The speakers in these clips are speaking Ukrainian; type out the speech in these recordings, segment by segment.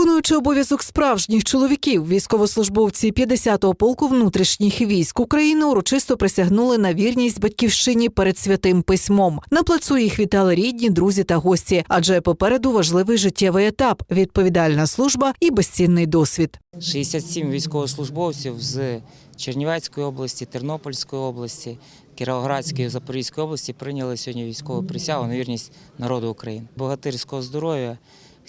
Виконуючи обов'язок справжніх чоловіків, військовослужбовці 50-го полку внутрішніх військ України урочисто присягнули на вірність батьківщині перед святим письмом. На плацу їх вітали рідні, друзі та гості, адже попереду важливий життєвий етап, відповідальна служба і безцінний досвід. 67 військовослужбовців з Чернівецької області, Тернопільської області, Кіровоградської, Запорізької області прийняли сьогодні військову присягу на вірність народу України. Богатирського здоров'я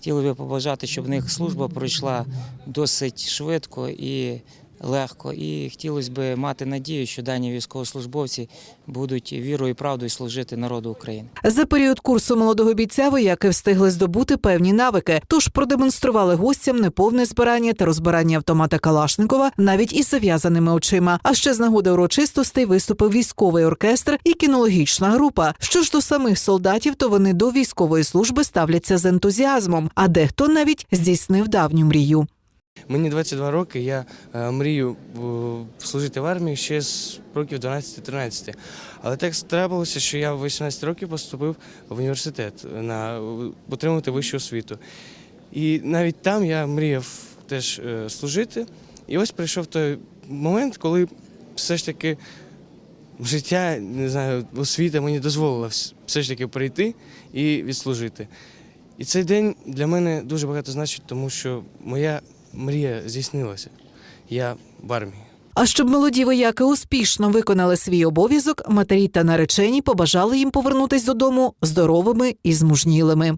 хотіли би побажати, щоб в них служба пройшла досить швидко і легко. І хотілося б мати надію, що дані військовослужбовці будуть вірою і правдою служити народу України. За період курсу молодого бійця вояки встигли здобути певні навики, тож продемонстрували гостям неповне збирання та розбирання автомата Калашникова навіть із зав'язаними очима. А ще з нагоди урочистостей виступив військовий оркестр і кінологічна група. Що ж до самих солдатів, то вони до військової служби ставляться з ентузіазмом, а дехто навіть здійснив давню мрію. Мені 22 роки, я е, мрію е, служити в армії ще з років 12-13. Але так трапилося, що я в 18 років поступив в університет на отримати вищу освіту. І навіть там я мріяв теж е, служити. І ось прийшов той момент, коли все ж таки життя, не знаю, освіта мені дозволила все ж таки прийти і відслужити. І цей день для мене дуже багато значить, тому що моя мрія здійснилася. Я в армії. А щоб молоді вояки успішно виконали свій обов'язок, матері та наречені побажали їм повернутись додому здоровими і змужнілими.